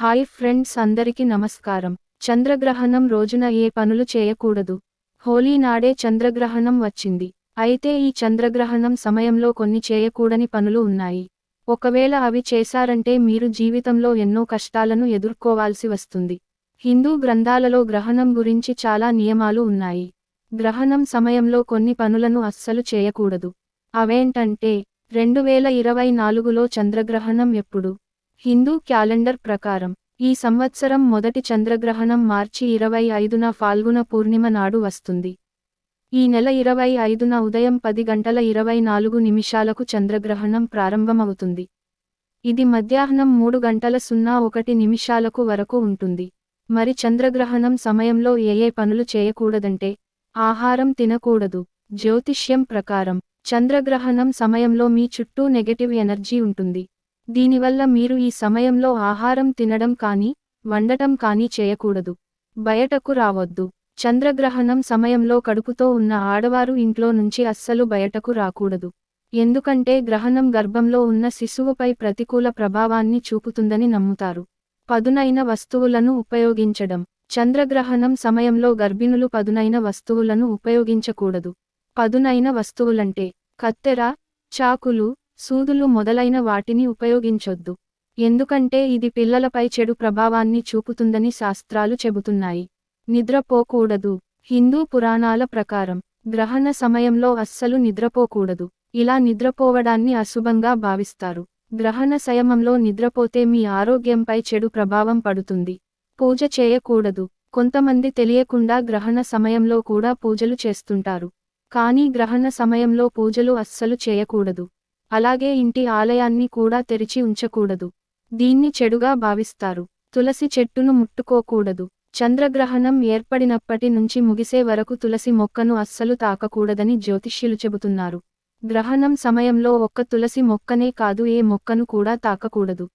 Hi friends అందరికి నమస్కారం. చంద్రగ్రహణం రోజున ఏ పనులు చేయకూడదు. హోలీ నాడే చంద్రగ్రహణం వచ్చింది. అయితే ఈ చంద్రగ్రహణం సమయంలో కొన్ని చేయకూడని పనులు ఉన్నాయి. ఒకవేళ అవి చేశారంటే మీరు జీవితంలో ఎన్నో కష్టాలను ఎదుర్కోవాల్సి వస్తుంది. హిందూ గ్రంథాలలో గ్రహణం గురించి చాలా నియమాలు ఉన్నాయి. గ్రహణం సమయంలో కొన్ని పనులను అస్సలు చేయకూడదు. అవేంటంటే రెండు వేల ఇరవై నాలుగులో చంద్రగ్రహణం ఎప్పుడు? హిందూ క్యాలెండర్ ప్రకారం ఈ సంవత్సరం మొదటి చంద్రగ్రహణం మార్చి ఇరవై ఐదున ఫాల్గుణ పూర్ణిమ నాడు వస్తుంది. ఈ నెల ఇరవై ఐదున ఉదయం పది గంటల ఇరవై నాలుగు నిమిషాలకు చంద్రగ్రహణం ప్రారంభమవుతుంది. ఇది మధ్యాహ్నం మూడు గంటల సున్నా ఒకటి నిమిషాలకు వరకు ఉంటుంది. మరి చంద్రగ్రహణం సమయంలో ఏ ఏ పనులు చేయకూడదంటే ఆహారం తినకూడదు. జ్యోతిష్యం ప్రకారం చంద్రగ్రహణం సమయంలో మీ చుట్టూ నెగటివ్ ఎనర్జీ ఉంటుంది. దీనివల్ల మీరు ఈ సమయంలో ఆహారం తినడం కానీ వండటం కానీ చేయకూడదు. బయటకు రావద్దు. చంద్రగ్రహణం సమయంలో కడుపుతో ఉన్న ఆడవారు ఇంట్లో నుంచి అస్సలు బయటకు రాకూడదు. ఎందుకంటే గ్రహణం గర్భంలో ఉన్న శిశువుపై ప్రతికూల ప్రభావాన్ని చూపుతుందని నమ్ముతారు. పదునైన వస్తువులను ఉపయోగించడం. చంద్రగ్రహణం సమయంలో గర్భిణులు పదునైన వస్తువులను ఉపయోగించకూడదు. పదునైన వస్తువులంటే కత్తెర చాకులు సూదులు మొదలైన వాటిని ఉపయోగించొద్దు. ఎందుకంటే ఇది పిల్లలపై చెడు ప్రభావాన్ని చూపుతుందని శాస్త్రాలు చెబుతున్నాయి. నిద్రపోకూడదు. హిందూ పురాణాల ప్రకారం గ్రహణ సమయంలో అస్సలు నిద్రపోకూడదు. ఇలా నిద్రపోవడాన్ని అశుభంగా భావిస్తారు. గ్రహణ సమయంలో నిద్రపోతే మీ ఆరోగ్యంపై చెడు ప్రభావం పడుతుంది. పూజ చేయకూడదు. కొంతమంది తెలియకుండా గ్రహణ సమయంలో కూడా పూజలు చేస్తుంటారు. కానీ గ్రహణ సమయంలో పూజలు అస్సలు చేయకూడదు. అలాగే ఇంటి ఆలయాన్ని కూడా తెరిచి ఉంచకూడదు. దీన్ని చెడుగా భావిస్తారు. తులసి చెట్టును ముట్టుకోకూడదు. చంద్రగ్రహణం ఏర్పడినప్పటి నుంచి ముగిసే వరకు తులసి మొక్కను అస్సలు తాకకూడదని జ్యోతిష్యులు చెబుతున్నారు. గ్రహణం సమయంలో ఒక్క తులసి మొక్కనే కాదు ఏ మొక్కను కూడా తాకకూడదు.